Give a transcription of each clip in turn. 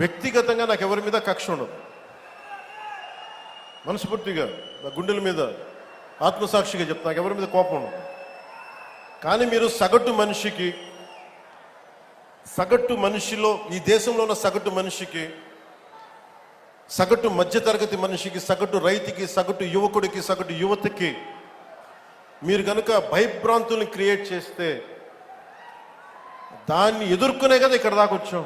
వ్యక్తిగతంగా నాకు ఎవరి మీద కక్ష ఉండదు. మనస్ఫూర్తిగా నా గుండెల మీద ఆత్మసాక్షిగా చెప్తా నాకు ఎవరి మీద కోపం ఉండదు. కానీ మీరు సగటు మనిషికి సగటు మనిషిలో ఈ దేశంలో ఉన్న సగటు మనిషికి సగటు మధ్యతరగతి మనిషికి సగటు రైతుకి సగటు యువకుడికి సగటు యువతకి మీరు కనుక భయభ్రాంతుల్ని క్రియేట్ చేస్తే దాన్ని ఎదుర్కొనే కదా ఇక్కడ దాకా వచ్చాం.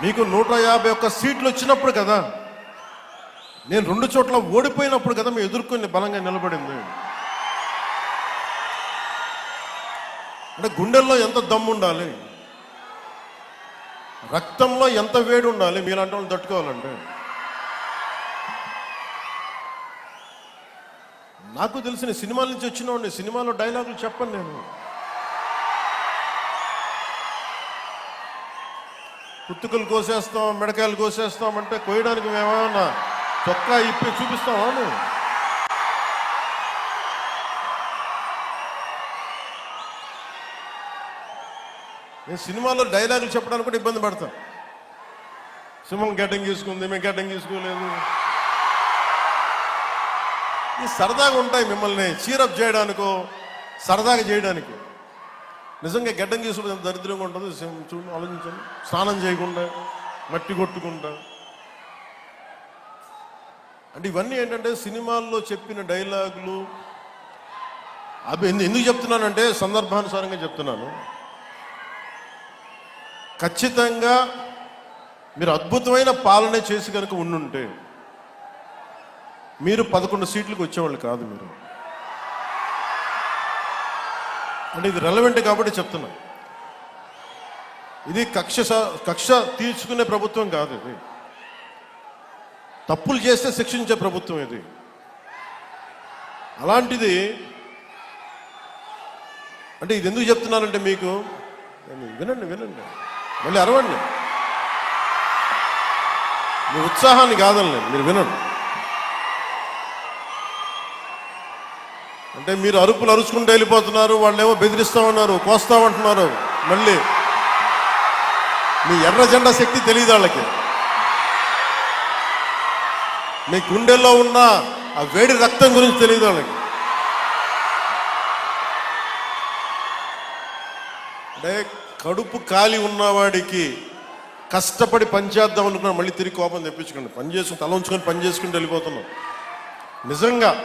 మీకు నూట యాభై ఒక్క సీట్లు వచ్చినప్పుడు కదా నేను రెండు చోట్ల ఓడిపోయినప్పుడు కదా మేము ఎదుర్కొని బలంగా నిలబడింది. అంటే గుండెల్లో ఎంత దమ్ము ఉండాలి? రక్తంలో ఎంత వేడి ఉండాలి? మీలాంటి వాళ్ళు తట్టుకోవాలంటే. నాకు తెలిసిన సినిమాల నుంచి వచ్చిన వాడిని సినిమాలో డైలాగులు చెప్పను నేను. కుత్తుకలు కోసేస్తాం మిడకాయలు కోసేస్తాం అంటే కోయడానికి మేమేమన్నా చొక్కా ఇప్పి చూపిస్తామా మేము నేను సినిమాలో డైలాగులు చెప్పడానికి కూడా ఇబ్బంది పడతాను సింహం గడ్డం తీసుకుంది మేము గడ్డం తీసుకోలేదు ఈ సరదాగా ఉంటాయి మిమ్మల్ని చీరప్ చేయడానికో సరదాగా చేయడానికి. నిజంగా గడ్డం చేసుకుంటే ఎంత దరిద్రంగా ఉంటుంది. చూడండి ఆలోచించండి. స్నానం చేయకుండా మట్టి కొట్టుకుంటా. అంటే ఇవన్నీ ఏంటంటే సినిమాల్లో చెప్పిన డైలాగులు. అవి ఎందుకు చెప్తున్నానంటే సందర్భానుసారంగా చెప్తున్నాను. ఖచ్చితంగా మీరు అద్భుతమైన పాలన చేసి కనుక ఉండుంటే మీరు పదకొండు సీట్లకు వచ్చేవాళ్ళు కాదు మీరు. అంటే ఇది రెలవెంట్ కాబట్టి చెప్తున్నా. ఇది కక్ష స- కక్ష తీర్చుకునే ప్రభుత్వం కాదు ఇది. తప్పులు చేస్తే శిక్షించే ప్రభుత్వం ఇది. అలాంటిది అంటే ఇది ఎందుకు చెప్తున్నానంటే మీకు వినండి వినండి మళ్ళీ అరవండి. మీ ఉత్సాహాన్ని కాదండి మీరు వినండి. అంటే మీరు అరుపులు అరుచుకుంటూ వెళ్ళిపోతున్నారు వాళ్ళేమో బెదిరిస్తామన్నారు కోస్తామంటున్నారు మళ్ళీ. మీ ఎర్ర జెండా శక్తి తెలియదు వాళ్ళకి. మీ గుండెల్లో ఉన్న ఆ వేడి రక్తం గురించి తెలియదు వాళ్ళకి. అంటే కడుపు కాలి ఉన్నవాడికి కష్టపడి పనిచేద్దాం అనుకున్నా మళ్ళీ తిరిగి కోపం తెప్పించుకోండి పని చేసుకుని తల ఉంచుకొని పని చేసుకుంటూ వెళ్ళిపోతున్నాం. నిజంగా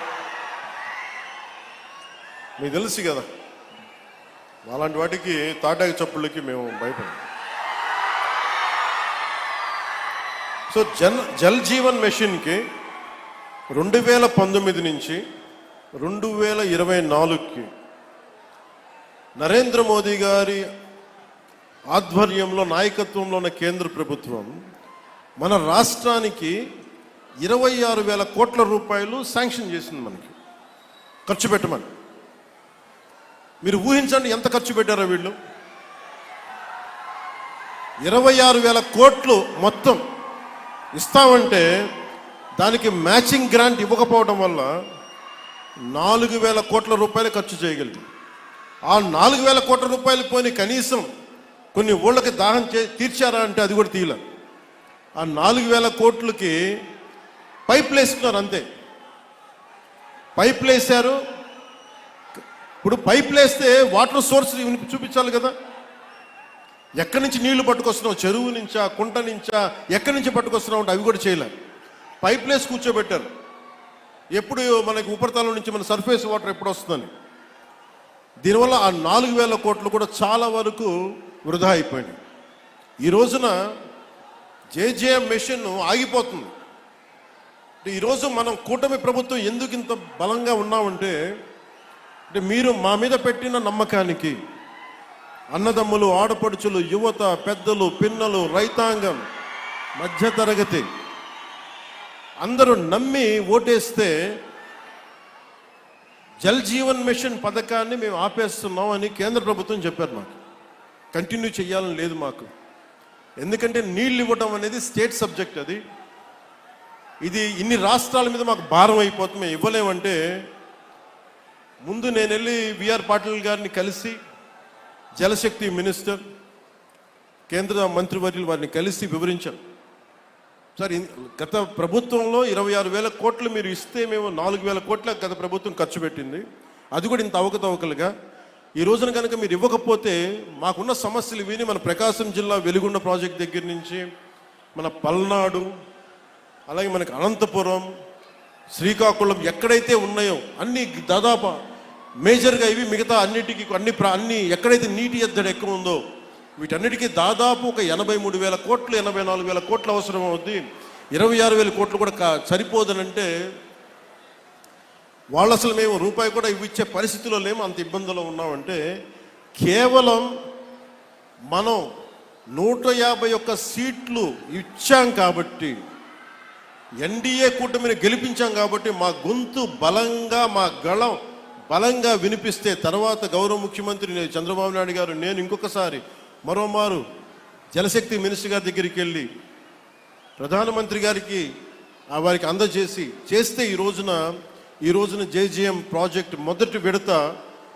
మీకు తెలుసు కదా అలాంటి వాటికి తాటాకి చప్పుళ్ళకి మేము భయపడం సో జన్ జల్ జీవన్ మెషిన్కి రెండు వేల పంతొమ్మిది నుంచి రెండు వేల ఇరవై నాలుగుకి నరేంద్ర మోదీ గారి ఆధ్వర్యంలో నాయకత్వంలో ఉన్న కేంద్ర ప్రభుత్వం మన రాష్ట్రానికి ఇరవై ఆరు వేల కోట్ల రూపాయలు శాంక్షన్ చేసింది మనకి. ఖర్చు పెట్టమని. మీరు ఊహించండి ఎంత ఖర్చు పెట్టారో వీళ్ళు? ఇరవై ఆరు వేల కోట్లు మొత్తం ఇస్తామంటే దానికి మ్యాచింగ్ గ్రాంట్ ఇవ్వకపోవడం వల్ల నాలుగు వేల కోట్ల రూపాయలు ఖర్చు చేయగలిగింది ఆ నాలుగు వేల కోట్ల రూపాయలు పోయి కనీసం కొన్ని ఊళ్ళకి దాహం చే తీర్చారా అంటే అది కూడా తీయలే. ఆ నాలుగు వేల కోట్లకి పైప్ వేసుకున్నారు అంతే. పైప్ వేశారు ఇప్పుడు పైపులు వేస్తే వాటర్ సోర్స్ చూపించాలి కదా. ఎక్కడి నుంచి నీళ్ళు పట్టుకొస్తున్నావు? చెరువు నుంచా కుంట నుంచా? ఎక్కడి నుంచి పట్టుకొస్తున్నావు అంటే అవి కూడా చేయలే. పైప్ లేసి కూర్చోబెట్టారు. ఎప్పుడు మనకి ఉపరితలం నుంచి మన సర్ఫేస్ వాటర్ ఎప్పుడు వస్తుందని. దీనివల్ల ఆ నాలుగు వేల కోట్లు కూడా చాలా వరకు వృధా అయిపోయింది ఈ రోజున జేజేఎం మిషన్ ఆగిపోతుంది. ఈరోజు మనం కూటమి ప్రభుత్వం ఎందుకు ఇంత బలంగా ఉన్నామంటే అంటే మీరు మా మీద పెట్టిన నమ్మకానికి అన్నదమ్ములు ఆడపడుచులు యువత పెద్దలు పిన్నలు రైతాంగం మధ్యతరగతి అందరూ నమ్మి ఓటేస్తే జల్ జీవన్ మిషన్ పథకాన్ని మేము ఆపేస్తున్నాం అని కేంద్ర ప్రభుత్వం చెప్పారు మాకు. కంటిన్యూ చేయాలని లేదు మాకు. ఎందుకంటే నీళ్ళు ఇవ్వడం అనేది స్టేట్ సబ్జెక్ట్ అది. ఇది ఇన్ని రాష్ట్రాల మీద మాకు భారం అయిపోతుంది. మేము ఇవ్వలేమంటే ముందు నేను వెళ్ళి విఆర్ పాటిల్ గారిని కలిసి జలశక్తి మినిస్టర్ కేంద్ర మంత్రివర్యులు వారిని కలిసి వివరించాం. సార్ గత ప్రభుత్వంలో ఇరవై ఆరు వేల కోట్లు మీరు ఇస్తే మేము నాలుగు వేల కోట్ల గత ప్రభుత్వం ఖర్చు పెట్టింది. అది కూడా ఇంత అవకతవకలుగా. ఈ రోజున కనుక మీరు ఇవ్వకపోతే మాకున్న సమస్యలు విని మన ప్రకాశం జిల్లా వెలుగుండ ప్రాజెక్ట్ దగ్గర నుంచి మన పల్నాడు అలాగే మనకి అనంతపురం శ్రీకాకుళం ఎక్కడైతే ఉన్నాయో అన్ని దాదాపు మేజర్గా ఇవి మిగతా అన్నిటికీ అన్ని అన్ని ఎక్కడైతే నీటి ఎద్దడి ఎక్కువ ఉందో వీటన్నిటికీ దాదాపు ఒక ఎనభై మూడు వేల కోట్లు ఎనభై నాలుగు వేల కోట్లు అవసరం అవుద్ది. ఇరవై ఆరు వేల కోట్లు కూడా కా- సరిపోదనంటే వాళ్ళు అసలు మేము రూపాయి కూడా ఇవ్విచ్చే పరిస్థితిలో లేము అంత ఇబ్బందుల్లో ఉన్నామంటే కేవలం మనం నూట యాభై ఒక్క సీట్లు ఇచ్చాం కాబట్టి ఎన్డీఏ కూటమిని గెలిపించాం కాబట్టి మా గొంతు బలంగా మా గళం బలంగా వినిపిస్తే తర్వాత గౌరవ ముఖ్యమంత్రి చంద్రబాబు నాయుడు గారు నేను ఇంకొకసారి మరోమారు జలశక్తి మినిస్టర్ గారి దగ్గరికి వెళ్ళి ప్రధానమంత్రి గారికి ఆ వారికి అందజేసి చేస్తే ఈ రోజున ఈ రోజున జేజీఎం ప్రాజెక్ట్ మొదటి విడత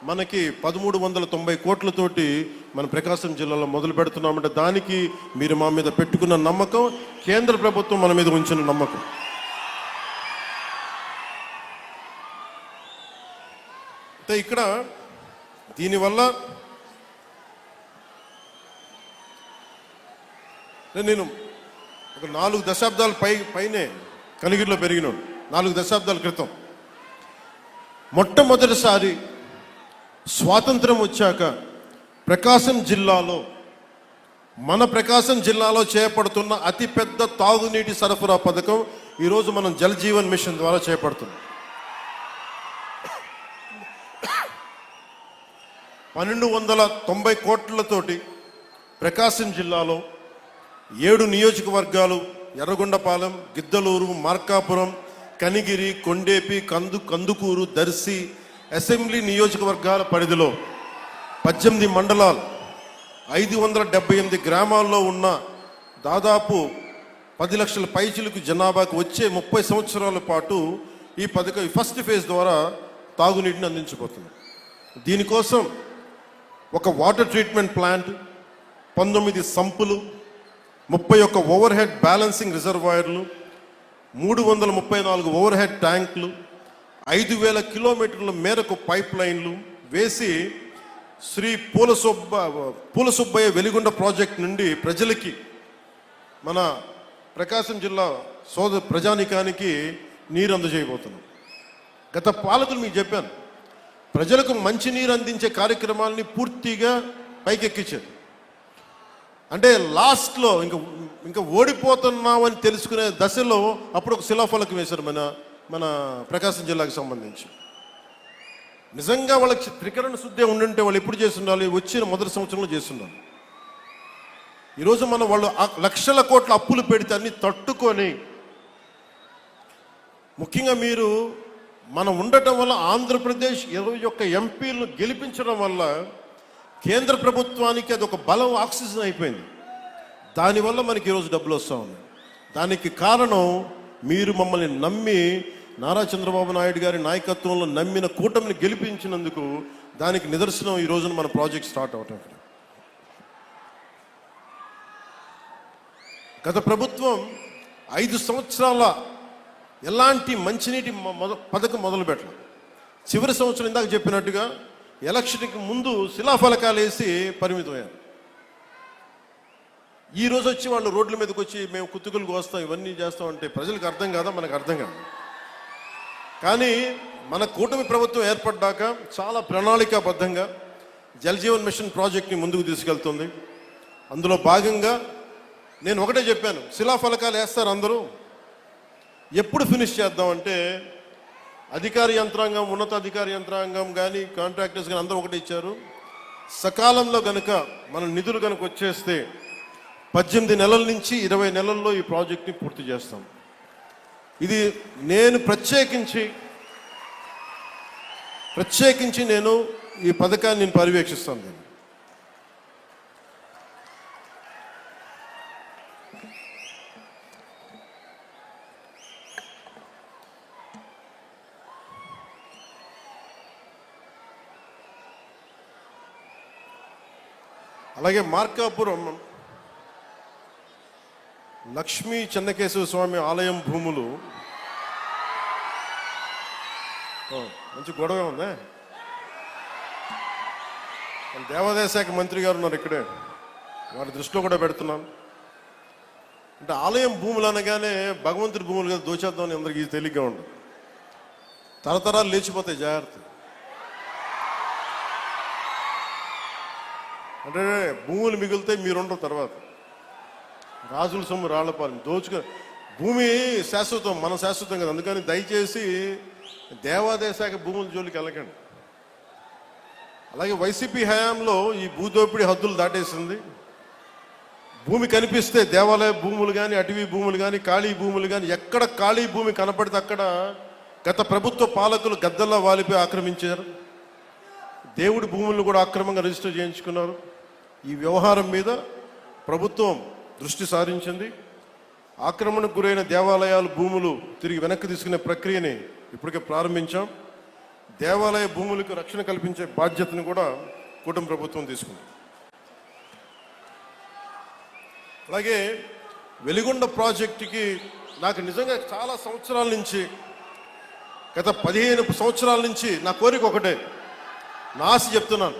మనకి పదమూడు వందల తొంభై కోట్లతోటి మన ప్రకాశం జిల్లాలో మొదలు పెడుతున్నామంటే దానికి మీరు మా మీద పెట్టుకున్న నమ్మకం కేంద్ర ప్రభుత్వం మన మీద ఉంచిన నమ్మకం. అంటే ఇక్కడ దీనివల్ల నేను ఒక నాలుగు దశాబ్దాల పై పైనే కలిగిరిలో పెరిగినాడు నాలుగు దశాబ్దాల క్రితం. మొట్టమొదటిసారి స్వాతంత్రం వచ్చాక ప్రకాశం జిల్లాలో మన ప్రకాశం జిల్లాలో చేపడుతున్న అతిపెద్ద తాగునీటి సరఫరా పథకం ఈరోజు మనం జల్ జీవన్ మిషన్ ద్వారా చేపడుతున్నాం. పన్నెండు వందల తొంభై కోట్లతోటి ప్రకాశం జిల్లాలో ఏడు నియోజకవర్గాలు ఎర్రగొండపాలెం గిద్దలూరు మార్కాపురం కనిగిరి కొండేపి కందు కందుకూరు దర్శి అసెంబ్లీ నియోజకవర్గాల పరిధిలో పద్దెనిమిది మండలాలు ఐదు వందల డెబ్బై ఎనిమిది గ్రామాల్లో ఉన్న దాదాపు పది లక్షల పైచిలకు జనాభాకు వచ్చే ముప్పై సంవత్సరాల పాటు ఈ పథకం ఫస్ట్ ఫేజ్ ద్వారా తాగునీటిని అందించబోతుంది. దీనికోసం ఒక వాటర్ ట్రీట్మెంట్ ప్లాంట్ పంతొమ్మిది సంపులు ముప్పై ఒక్క ఓవర్ హెడ్ బ్యాలెన్సింగ్ రిజర్వాయర్లు మూడు వందల ముప్పై నాలుగు ఓవర్ హెడ్ ట్యాంకులు ఐదు వేల కిలోమీటర్ల మేరకు పైప్ లైన్లు వేసి శ్రీ పూల సుబ్బ పూల సుబ్బయ్య వెలిగొండ ప్రాజెక్ట్ నుండి ప్రజలకి మన ప్రకాశం జిల్లా సోద ప్రజానికానికి నీరు అందజేయబోతున్నాం గత పాలకులు మీకు చెప్పాను ప్రజలకు మంచినీరు అందించే కార్యక్రమాలని పూర్తిగా పైకెక్కించారు. అంటే లాస్ట్లో ఇంకా ఇంకా ఓడిపోతున్నామని తెలుసుకునే దశలో అప్పుడు ఒక శిలాఫలకం వేశారు మన మన ప్రకాశం జిల్లాకు సంబంధించి. నిజంగా వాళ్ళకి త్రికరణ శుద్ధి ఉండుంటే వాళ్ళు ఎప్పుడు చేస్తుండాలి? వచ్చిన మొదటి సంవత్సరంలో చేస్తుండాలి. ఈరోజు మనం వాళ్ళు లక్షల కోట్ల అప్పులు పెడితే అన్ని తట్టుకొని ముఖ్యంగా మీరు మనం ఉండటం వల్ల ఆంధ్రప్రదేశ్ ఇరవై ఒక్క ఎంపీలను గెలిపించడం వల్ల కేంద్ర ప్రభుత్వానికి అది ఒక బలం ఆక్సిజన్ అయిపోయింది. దానివల్ల మనకి ఈరోజు డబ్బులు వస్తూ ఉన్నాయి. దానికి కారణం మీరు మమ్మల్ని నమ్మి నారా చంద్రబాబు నాయుడు గారి నాయకత్వంలో నమ్మిన కూటమిని గెలిపించినందుకు దానికి నిదర్శనం ఈ రోజున మన ప్రాజెక్ట్ స్టార్ట్ అవటం. ఇక్కడ గత ప్రభుత్వం ఐదు సంవత్సరాల ఎలాంటి మంచినీటి పథకం మొదలు పెట్టడం చివరి సంవత్సరం ఇందాక చెప్పినట్టుగా ఎలక్షన్కి ముందు శిలాఫలకాలు వేసి పరిమితమయ్యారు. ఈ రోజు వచ్చి వాళ్ళు రోడ్ల మీదకి వచ్చి మేము కుత్తుకులు కోస్తాం ఇవన్నీ చేస్తాం అంటే ప్రజలకు అర్థం కాదా? మనకు అర్థం కాదు. కానీ మన కూటమి ప్రభుత్వం ఏర్పడ్డాక చాలా ప్రణాళికాబద్ధంగా జలజీవన్ మిషన్ ప్రాజెక్ట్ని ముందుకు తీసుకెళ్తుంది. అందులో భాగంగా నేను ఒకటే చెప్పాను శిలాఫలకాలు వేస్తారు అందరూ. ఎప్పుడు ఫినిష్ చేద్దాం అంటే అధికార యంత్రాంగం ఉన్నతాధికార యంత్రాంగం కానీ కాంట్రాక్టర్స్ కానీ అందరూ ఒకటి ఇచ్చారు. సకాలంలో కనుక మనం నిధులు కనుక వచ్చేస్తే పద్దెనిమిది నెలల నుంచి ఇరవై నెలల్లో ఈ ప్రాజెక్ట్ని పూర్తి చేస్తాం. ఇది నేను ప్రత్యేకించి ప్రత్యేకించి నేను ఈ పథకాన్ని నేను పర్యవేక్షిస్తాను అలాగే మార్కాపురం లక్ష్మీ చెన్నకేశవ స్వామి ఆలయం భూములు. మంచి గొడవ ఉందా. దేవాదాయ శాఖ మంత్రి గారు ఉన్నారు ఇక్కడే. వారి దృష్టిలో కూడా పెడుతున్నాను అంటే ఆలయం భూములు అనగానే భగవంతుడి భూములు కదా దోచేద్దామని అందరికీ తేలిగ్గా ఉండదు. తరతరాలు లేచిపోతాయి జాగ్రత్త అంటే భూములు మిగిలితే మీరుండరు తర్వాత. రాజుల సొమ్ము రాళ్ళపాలెం. దోచుక భూమి శాశ్వతం మన శాశ్వతం కదా. అందుకని దయచేసి దేవాదాయ శాఖ భూముల జోలికి వెళ్ళకండి. అలాగే వైసీపీ హయాంలో ఈ భూదోపిడి హద్దులు దాటేసింది. భూమి కనిపిస్తే దేవాలయ భూములు కానీ అటవీ భూములు కానీ ఖాళీ భూములు కానీ ఎక్కడ ఖాళీ భూమి కనపడితే అక్కడ గత ప్రభుత్వ పాలకులు గద్దల్లా వాలిపోయి ఆక్రమించారు. దేవుడి భూములను కూడా అక్రమంగా రిజిస్టర్ చేయించుకున్నారు. ఈ వ్యవహారం మీద ప్రభుత్వం దృష్టి సారించింది. ఆక్రమణకు గురైన దేవాలయాలు భూములు తిరిగి వెనక్కి తీసుకునే ప్రక్రియని ఇప్పటికే ప్రారంభించాం. దేవాలయ భూములకు రక్షణ కల్పించే బాధ్యతను కూడా కూటమి ప్రభుత్వం తీసుకుంది. అలాగే వెలిగొండ ప్రాజెక్టుకి నాకు నిజంగా చాలా సంవత్సరాల నుంచి గత పదిహేను సంవత్సరాల నుంచి నా కోరిక ఒకటే. నాసి చెప్తున్నాను.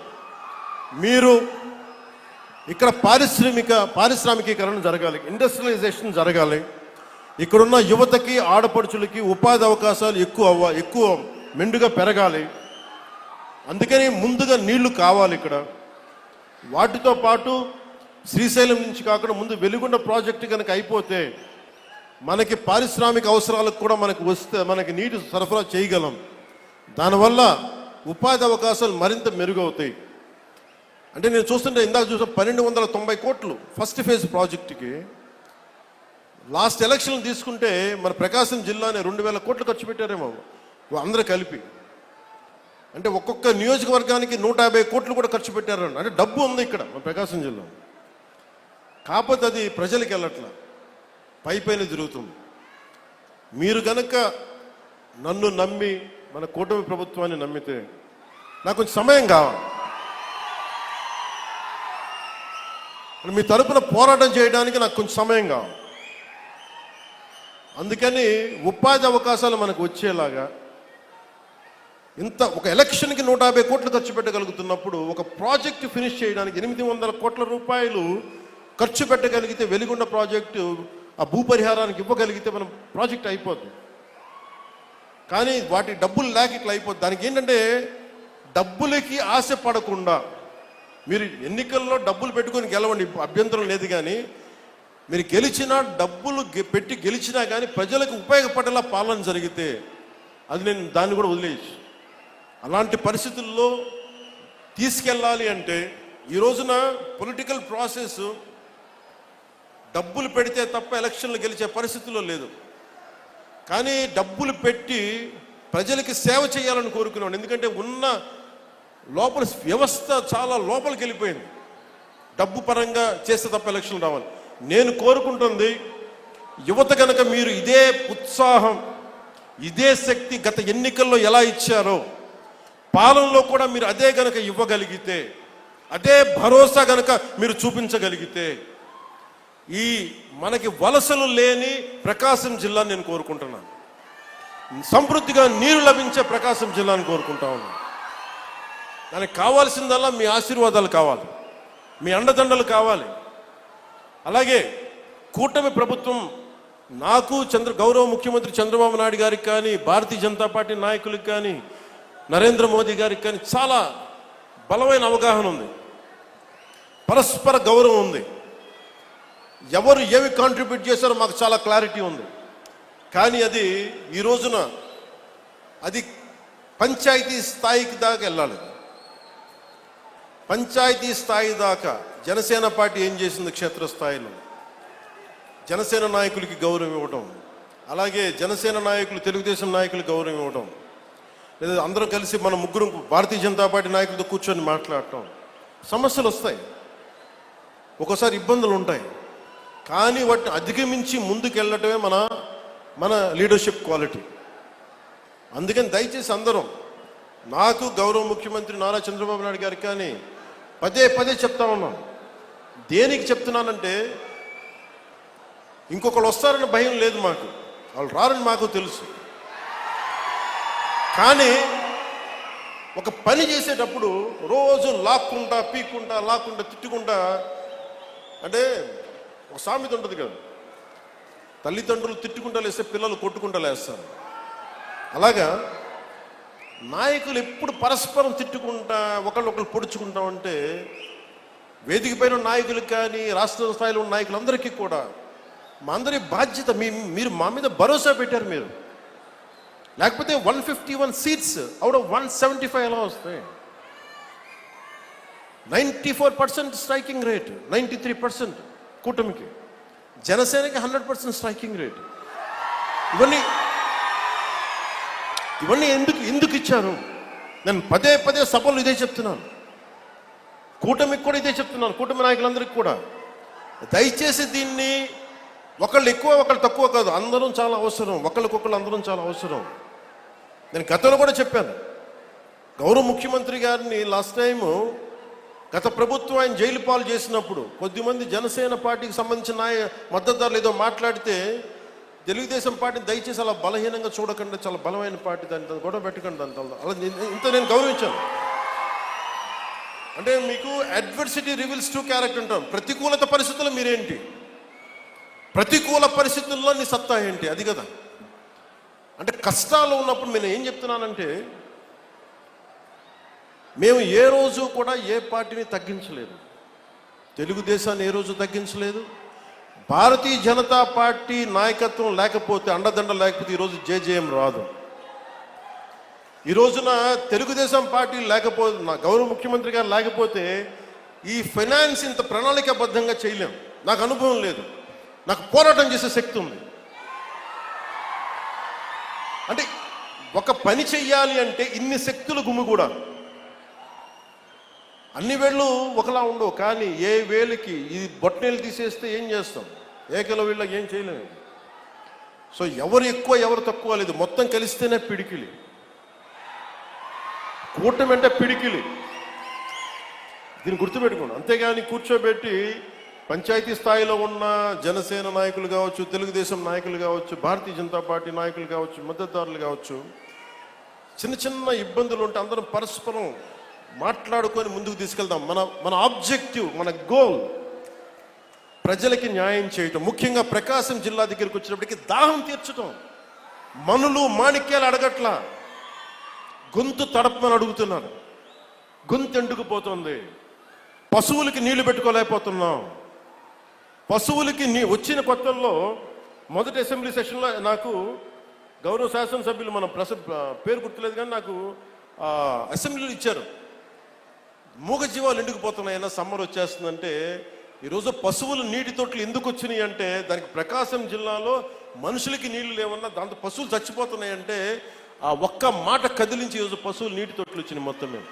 మీరు ఇక్కడ పారిశ్రామిక పారిశ్రామికీకరణ జరగాలి ఇండస్ట్రియలైజేషన్ జరగాలి. ఇక్కడున్న యువతకి ఆడపడుచులకి ఉపాధి అవకాశాలు ఎక్కువ అవ్వ ఎక్కువ మెండుగా పెరగాలి. అందుకని ముందుగా నీళ్ళు కావాలి ఇక్కడ. వాటితో పాటు శ్రీశైలం నుంచి కాకుండా ముందు వెలుగుండ ప్రాజెక్టు కనుక అయిపోతే మనకి పారిశ్రామిక అవసరాలకు కూడా మనకు వస్తే మనకి నీటి సరఫరా చేయగలం. దానివల్ల ఉపాధి అవకాశాలు మరింత మెరుగవుతాయి. అంటే నేను చూస్తుంటే ఇందాక చూసిన పన్నెండు వందల తొంభై కోట్లు ఫస్ట్ ఫేజ్ ప్రాజెక్టుకి. లాస్ట్ ఎలక్షన్ తీసుకుంటే మన ప్రకాశం జిల్లానే రెండు వేల కోట్లు ఖర్చు పెట్టారేమో. అందరూ కలిపి. అంటే ఒక్కొక్క నియోజకవర్గానికి నూట యాభై కోట్లు కూడా ఖర్చు పెట్టారు అంటే డబ్బు ఉంది ఇక్కడ మన ప్రకాశం జిల్లా. కాకపోతే అది ప్రజలకు వెళ్ళట్లా. పై పైన జరుగుతుంది మీరు గనక నన్ను నమ్మి మన కూటమి ప్రభుత్వాన్ని నమ్మితే నాకు కొంచెం సమయం కావాలి. మీ తరపున పోరాటం చేయడానికి నాకు కొంచెం సమయం కావాలి. అందుకని ఉపాధి అవకాశాలు మనకు వచ్చేలాగా ఇంత ఒక ఎలక్షన్కి నూట యాభై కోట్లు ఖర్చు పెట్టగలుగుతున్నప్పుడు ఒక ప్రాజెక్ట్ ఫినిష్ చేయడానికి ఎనిమిది వందల కోట్ల రూపాయలు ఖర్చు పెట్టగలిగితే వెలిగొండ ప్రాజెక్టు ఆ భూ పరిహారానికి ఇవ్వగలిగితే మనం ప్రాజెక్ట్ అయిపోద్ది. కానీ వాటి డబ్బులు లేక ఇట్లా అయిపోద్ది. దానికి ఏంటంటే డబ్బులకి ఆశ పడకుండా మీరు ఎన్నికల్లో డబ్బులు పెట్టుకొని గెలవండి అభ్యంతరం లేదు కానీ మీరు గెలిచినా డబ్బులు పెట్టి గెలిచినా కానీ ప్రజలకు ఉపయోగపడేలా పాలన జరిగితే అది నేను దాన్ని కూడా వదిలేసి అలాంటి పరిస్థితుల్లో తీసుకెళ్ళాలి అంటే ఈ రోజున పొలిటికల్ ప్రాసెస్ డబ్బులు పెడితే తప్ప ఎలక్షన్లు గెలిచే పరిస్థితుల్లో లేదు. కానీ డబ్బులు పెట్టి ప్రజలకి సేవ చేయాలని కోరుకున్నాను ఎందుకంటే ఉన్న లోపల వ్యవస్థ చాలా లోపలికి వెళ్ళిపోయింది. డబ్బు పరంగా చేస్తే తప్ప ఎలక్షన్ రావాలి. నేను కోరుకుంటుంది యువత కనుక మీరు ఇదే ఉత్సాహం ఇదే శక్తి గత ఎన్నికల్లో ఎలా ఇచ్చారో పాలనలో కూడా మీరు అదే గనక ఇవ్వగలిగితే అదే భరోసా గనక మీరు చూపించగలిగితే ఈ మనకి వలసలు లేని ప్రకాశం జిల్లా నేను కోరుకుంటున్నాను. సమృద్ధిగా నీరు లభించే ప్రకాశం జిల్లాని కోరుకుంటా ఉన్నాను. దానికి కావాల్సిందల్లా మీ ఆశీర్వాదాలు కావాలి. మీ అండదండలు కావాలి. అలాగే కూటమి ప్రభుత్వం నాకు చంద్ర గౌరవ ముఖ్యమంత్రి చంద్రబాబు నాయుడు గారికి కానీ భారతీయ జనతా పార్టీ నాయకులకు కానీ నరేంద్ర మోదీ గారికి కానీ చాలా బలమైన అవగాహన ఉంది. పరస్పర గౌరవం ఉంది. ఎవరు ఏమి కాంట్రిబ్యూట్ చేశారో మాకు చాలా క్లారిటీ ఉంది. కానీ అది ఈ రోజున అది పంచాయతీ స్థాయికి దాకా వెళ్ళాలి. పంచాయతీ స్థాయి దాకా జనసేన పార్టీ ఏం చేసింది క్షేత్రస్థాయిలో జనసేన నాయకులకి గౌరవం ఇవ్వడం అలాగే జనసేన నాయకులు తెలుగుదేశం నాయకులకు గౌరవం ఇవ్వడం లేదా అందరం కలిసి మన ముగ్గురు భారతీయ జనతా పార్టీ నాయకులతో కూర్చొని మాట్లాడటం. సమస్యలు వస్తాయి. ఒక్కోసారి ఇబ్బందులు ఉంటాయి. కానీ వాటిని అధిగమించి ముందుకెళ్ళటమే మన మన లీడర్షిప్ క్వాలిటీ అందుకని దయచేసి అందరం నాకు గౌరవ ముఖ్యమంత్రి నారా చంద్రబాబు నాయుడు గారికి కానీ పదే పదే చెప్తా ఉన్నాను దేనికి చెప్తున్నానంటే ఇంకొకళ్ళు వస్తారని భయం లేదు మాకు. వాళ్ళు రారని మాకు తెలుసు. కానీ ఒక పని చేసేటప్పుడు రోజు లాక్కుంటా పీక్కుంటా లాక్కుంటా తిట్టుకుంటా అంటే ఒక సామెత ఉంటుంది కదా. తల్లిదండ్రులు తిట్టుకుంటా లేస్తే పిల్లలు కొట్టుకుంటా లేస్తారు. అలాగా? నాయకులు ఎప్పుడు పరస్పరం తిట్టుకుంటా ఒకళ్ళు ఒకళ్ళు పొడుచుకుంటా ఉంటే వేదిక పైన నాయకులకు కానీ రాష్ట్ర స్థాయిలో ఉన్న నాయకులందరికీ కూడా మా అందరి బాధ్యత మీ మీరు మా మీద భరోసా పెట్టారు మీరు. లేకపోతే one fifty one seats out of one seventy five ఎలా వస్తాయి? Ninety four percent striking rate ninety three percent కూటమికి. జనసేనకి హండ్రెడ్ పర్సెంట్ స్ట్రైకింగ్ రేట్. ఇవన్నీ ఇవన్నీ ఎందుకు ఎందుకు ఇచ్చారు? నేను పదే పదే సభలు ఇదే చెప్తున్నాను. కూటమికి కూడా ఇదే చెప్తున్నాను కూటమి నాయకులందరికీ కూడా. దయచేసి దీన్ని ఒకళ్ళు ఎక్కువ ఒకళ్ళు తక్కువ కాదు అందరం చాలా అవసరం ఒకళ్ళకొకళ్ళు అందరం చాలా అవసరం. నేను గతంలో కూడా చెప్పాను. గౌరవ ముఖ్యమంత్రి గారిని లాస్ట్ టైం గత ప్రభుత్వం ఆయన జైలు పాలు చేసినప్పుడు కొద్దిమంది జనసేన పార్టీకి సంబంధించిన నాయ మద్దతుదారులు ఏదో మాట్లాడితే తెలుగుదేశం పార్టీని దయచేసి అలా బలహీనంగా చూడకుండా చాలా బలమైన పార్టీ దాని దాన్ని గొడవ పెట్టకండి దాంతో అలా నేను- ఇంత నేను గౌరవించాను. అంటే మీకు అడ్వర్సిటీ రివీల్స్ టు క్యారెక్టర్ అంటాం. ప్రతికూలత పరిస్థితుల్లో మీరేంటి? ప్రతికూల పరిస్థితుల్లో నీ సత్తా ఏంటి? అది కదా. అంటే కష్టాలు ఉన్నప్పుడు నేను ఏం చెప్తున్నానంటే మేము ఏ రోజు కూడా ఏ పార్టీని తగ్గించలేదు. తెలుగుదేశాన్ని ఏ రోజు తగ్గించలేదు. భారతీయ జనతా పార్టీ నాయకత్వం లేకపోతే అండదండ లేకపోతే ఈరోజు జేజేఎం రాదు. ఈ రోజున తెలుగుదేశం పార్టీ లేకపోతే నా గౌరవ ముఖ్యమంత్రి గారు లేకపోతే ఈ ఫైనాన్స్ ఇంత ప్రణాళికాబద్ధంగా చేయలేం. నాకు అనుభవం లేదు. నాకు పోరాటం చేసే శక్తి ఉంది. అంటే ఒక పని చెయ్యాలి అంటే ఇన్ని శక్తులు గుమ్మిగూడా అన్ని వేళ్ళు ఒకలా ఉండవు కానీ ఏ వేలికి ఇది బొట్టెలు తీసేస్తే ఏం చేస్తాం? ఏకల వీళ్ళకి ఏం చేయలేము. సో ఎవరు ఎక్కువ ఎవరు తక్కువ లేదు. మొత్తం కలిస్తేనే పిడికిలి. కూటమి అంటే పిడికిలి. దీన్ని గుర్తుపెట్టుకోండి. అంతేగాని కూర్చోబెట్టి పంచాయతీ స్థాయిలో ఉన్న జనసేన నాయకులు కావచ్చు తెలుగుదేశం నాయకులు కావచ్చు భారతీయ జనతా పార్టీ నాయకులు కావచ్చు మద్దతుదారులు కావచ్చు చిన్న చిన్న ఇబ్బందులు ఉంటే అందరం పరస్పరం మాట్లాడుకొని ముందుకు తీసుకెళ్దాం. మన మన ఆబ్జెక్టివ్ మన గోల్ ప్రజలకి న్యాయం చేయటం. ముఖ్యంగా ప్రకాశం జిల్లా దగ్గరికి వచ్చినప్పటికీ దాహం తీర్చటం. మనులు మాణిక్యాలు అడగట్లా. గొంతు తడపమని అడుగుతున్నారు. గొంతు ఎండుకుపోతుంది పశువులకి నీళ్ళు పెట్టుకోలేకపోతున్నాం. పశువులకి నీ వచ్చిన కొత్తల్లో మొదటి అసెంబ్లీ సెషన్లో నాకు గౌరవ శాసనసభ్యులు మనం ప్రస పేరు గుర్తులేదు కానీ నాకు అసెంబ్లీలు ఇచ్చారు. మూగజీవాలు ఎండుకుపోతున్నాయన్నా సమ్మర్ వచ్చేస్తుందంటే ఈరోజు పశువులు నీటి తొట్లు ఎందుకు వచ్చినాయి అంటే దానికి ప్రకాశం జిల్లాలో మనుషులకి నీళ్ళు లేవన్నా దాంతో పశువులు చచ్చిపోతున్నాయంటే ఆ ఒక్క మాట కదిలించి ఈరోజు పశువులు నీటి తొట్లు వచ్చినాయి మొత్తం మేము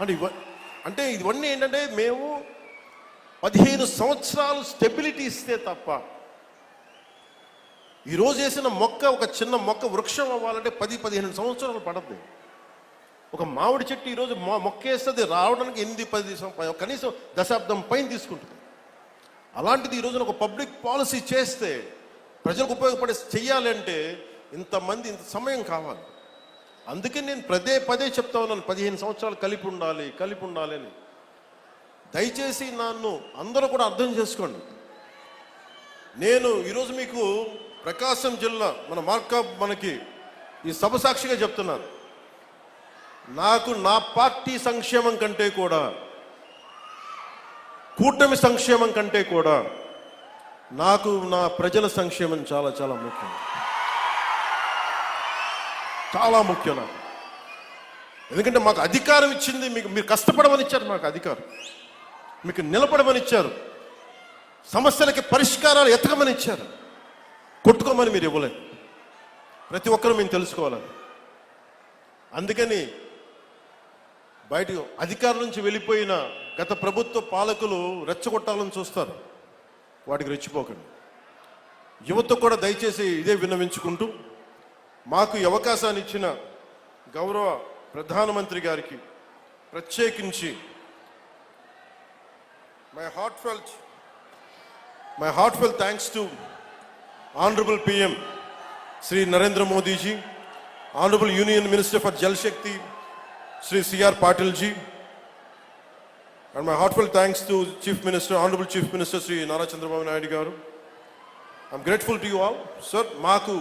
అంటే ఇవ అంటే ఇవన్నీ ఏంటంటే మేము పదిహేను సంవత్సరాలు స్టెబిలిటీ ఇస్తే తప్ప ఈరోజు వేసిన మొక్క ఒక చిన్న మొక్క వృక్షం అవ్వాలంటే పది పదిహేను సంవత్సరాలు పడద్ది. ఒక మామిడి చెట్టు ఈరోజు మొక్కేస్తుంది రావడానికి ఎనిమిది పది కనీసం దశాబ్దం పైన తీసుకుంటుంది. అలాంటిది ఈ రోజున ఒక పబ్లిక్ పాలసీ చేస్తే ప్రజలకు ఉపయోగపడే చెయ్యాలంటే ఇంతమంది ఇంత సమయం కావాలి. అందుకే నేను పదే పదే చెప్తా ఉన్నాను పదిహేను సంవత్సరాలు కలిపి ఉండాలి కలిపి ఉండాలి అని. దయచేసి నన్ను అందరూ కూడా అర్థం చేసుకోండి. నేను ఈరోజు మీకు ప్రకాశం జిల్లా మన మార్కప్ మనకి ఈ సభ సాక్షిగా చెప్తున్నాను. నాకు నా పార్టీ సంక్షేమం కంటే కూడా కూటమి సంక్షేమం కంటే కూడా నాకు నా ప్రజల సంక్షేమం చాలా చాలా ముఖ్యం. చాలా ముఖ్యం నాకు. ఎందుకంటే మాకు అధికారం ఇచ్చింది మీకు మీరు కష్టపడమని ఇచ్చారు మాకు అధికారం. మీకు నిలబడమని ఇచ్చారు. సమస్యలకి పరిష్కారాలు ఎతకమని ఇచ్చారు. కొట్టుకోమని మీరు ఇవ్వలేదు. ప్రతి ఒక్కరూ మేము తెలుసుకోవాలి. అందుకని బయట అధికారం నుంచి వెళ్ళిపోయిన గత ప్రభుత్వ పాలకులు రెచ్చగొట్టాలని చూస్తారు. వాటికి రెచ్చిపోకండి. యువత కూడా దయచేసి ఇదే విన్నవించుకుంటూ మాకు అవకాశాన్ని ఇచ్చిన గౌరవ ప్రధానమంత్రి గారికి ప్రత్యేకించి my heart felt my heart felt thanks to honourable PM Shri Narendra Modi ji honourable union minister for Jal Shakti Shri CR Patil ji and my heartful thanks to chief minister honourable chief minister Shri Nara Chandrababu Naidu గారు I'm grateful to you all sir మాకు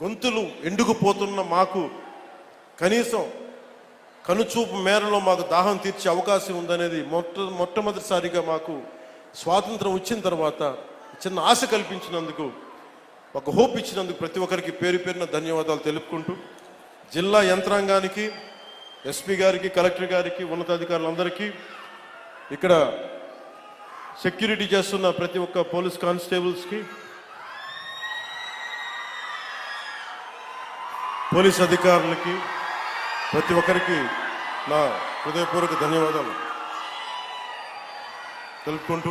గొంతులు ఎండుకుపోతున్న మాకు కనీసం కనుచూపు మేరలో మాకు దాహం తీర్చే అవకాశం ఉందనేది మొట్ట మొట్టమొదటిసారిగా మాకు స్వాతంత్రం వచ్చిన తర్వాత చిన్న ఆశ కల్పించినందుకు ఒక హోప్ ఇచ్చినందుకు ప్రతి ఒక్కరికి పేరు పేరున ధన్యవాదాలు తెలుపుకుంటూ జిల్లా యంత్రాంగానికి ఎస్పీ గారికి కలెక్టర్ గారికి ఉన్నతాధికారులందరికీ ఇక్కడ సెక్యూరిటీ చేస్తున్న ప్రతి ఒక్క పోలీస్ కానిస్టేబుల్స్కి పోలీస్ అధికారులకి ప్రతి ఒక్కరికి నా హృదయపూర్వక ధన్యవాదాలు. తెలుపుకుంటూ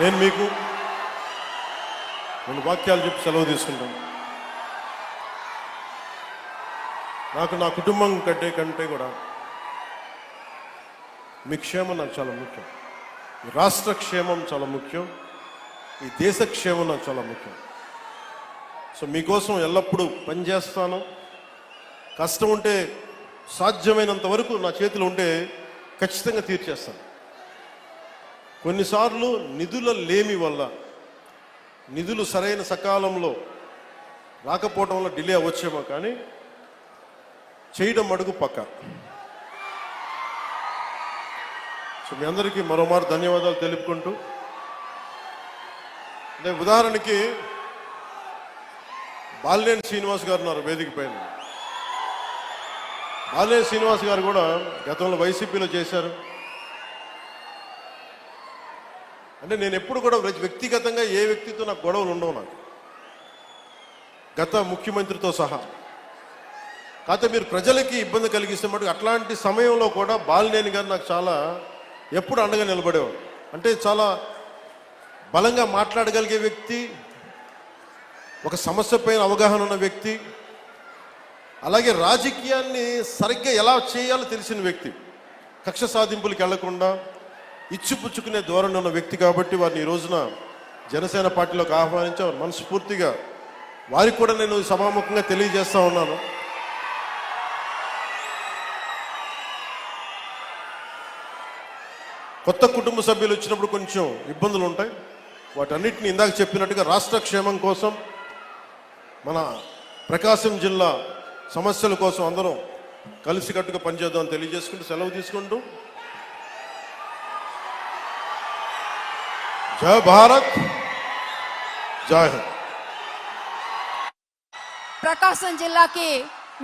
నేను మీకు రెండు వాక్యాలు చెప్పి సెలవు తీసుకుంటాను. నాకు నా కుటుంబం కట్టే కంటే కూడా మీ క్షేమం నాకు చాలా ముఖ్యం. ఈ రాష్ట్ర క్షేమం చాలా ముఖ్యం. ఈ దేశ క్షేమం నాకు చాలా ముఖ్యం. సో మీకోసం ఎల్లప్పుడూ పనిచేస్తాను కష్టం ఉంటే సాధ్యమైనంత వరకు నా చేతిలో ఉంటే ఖచ్చితంగా తీర్చేస్తాను. కొన్నిసార్లు నిధుల లేమి వల్ల నిధులు సరైన సకాలంలో రాకపోవడం వల్ల డిలే అవ్వచ్చేమో కానీ చేయడం అడుగు పక్క. సో మీ అందరికీ మరోమారు ధన్యవాదాలు తెలుపుకుంటూ అంటే ఉదాహరణకి బాలినేని శ్రీనివాస్ గారు ఉన్నారు వేదిక పైన. బాలినేని శ్రీనివాస్ గారు కూడా గతంలో వైసీపీలో చేశారు. అంటే నేను ఎప్పుడు కూడా వ్యక్తిగతంగా ఏ వ్యక్తితో నాకు గొడవలు ఉండవు నాకు. గత ముఖ్యమంత్రితో సహా. కాకపోతే మీరు ప్రజలకి ఇబ్బంది కలిగిస్తే మటుకు అట్లాంటి సమయంలో కూడా బాలినేని గారు నాకు చాలా ఎప్పుడు అండగా నిలబడేవాడు అంటే చాలా బలంగా మాట్లాడగలిగే వ్యక్తి ఒక సమస్య పైన అవగాహన ఉన్న వ్యక్తి అలాగే రాజకీయాన్ని సరిగ్గా ఎలా చేయాలో తెలిసిన వ్యక్తి. కక్ష సాధింపులకు వెళ్ళకుండా ఇచ్చిపుచ్చుకునే ధోరణి ఉన్న వ్యక్తి కాబట్టి వారిని ఈ రోజున జనసేన పార్టీలోకి ఆహ్వానించారు మనస్ఫూర్తిగా వారికి కూడా నేను సభాముఖంగా తెలియజేస్తా ఉన్నాను. కొత్త కుటుంబ సభ్యులు వచ్చినప్పుడు కొంచెం ఇబ్బందులు ఉంటాయి. వాటన్నిటిని ఇందాక చెప్పినట్టుగా రాష్ట్ర క్షేమం కోసం మన ప్రకాశం జిల్లా సమస్యల కోసం అందరం కలిసికట్టుగా పనిచేద్దామని తెలియజేసుకుంటూ సెలవు తీసుకుంటూ జై భారత్. జై హింద్. ప్రకాశం జిల్లాకి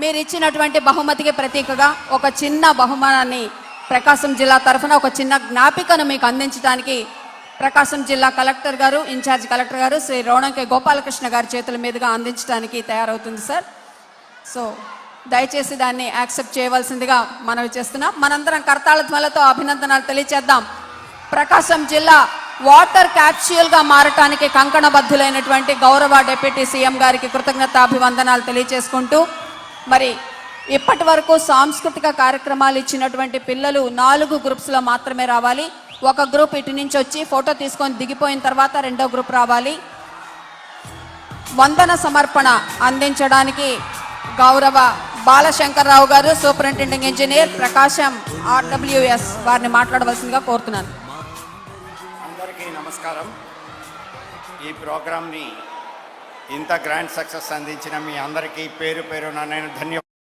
మీరు ఇచ్చినటువంటి బహుమతికి ప్రతీకగా ఒక చిన్న బహుమానాన్ని ప్రకాశం జిల్లా తరఫున ఒక చిన్న జ్ఞాపికను మీకు అందించడానికి ప్రకాశం జిల్లా కలెక్టర్ గారు ఇన్ఛార్జ్ కలెక్టర్ గారు శ్రీ రోణంకే గోపాలకృష్ణ గారి చేతుల మీదుగా అందించడానికి తయారవుతుంది సార్. సో దయచేసి దాన్ని యాక్సెప్ట్ చేయవలసిందిగా మనవి చేస్తున్నాం. మనందరం కర్తాళ ధ్వలతో అభినందనలు తెలియచేద్దాం. ప్రకాశం జిల్లా వాటర్ క్యాప్స్యూల్గా మారటానికి కంకణబద్ధులైనటువంటి గౌరవ డిప్యూటీ సీఎం గారికి కృతజ్ఞతాభివందనాలు తెలియజేసుకుంటూ మరి ఇప్పటి వరకు సాంస్కృతిక కార్యక్రమాలు ఇచ్చినటువంటి పిల్లలు నాలుగు గ్రూప్స్లో మాత్రమే రావాలి. ఒక గ్రూప్ ఇటు నుంచి వచ్చి ఫోటో తీసుకొని దిగిపోయిన తర్వాత రెండో గ్రూప్ రావాలి. వందన సమర్పణ అందించడానికి గౌరవ బాలశంకర్రావు గారు సూపరింటెండింగ్ ఇంజనీర్ ప్రకాశం ఆర్డబ్ల్యూఎస్ వారిని మాట్లాడవలసిందిగా కోరుతున్నాను. అందరికీ నమస్కారం. ఈ ప్రోగ్రామ్ని ఇంత గ్రాండ్ సక్సెస్ అందించిన మీ అందరికీ పేరు పేరున నేను ధన్యవాదాలు.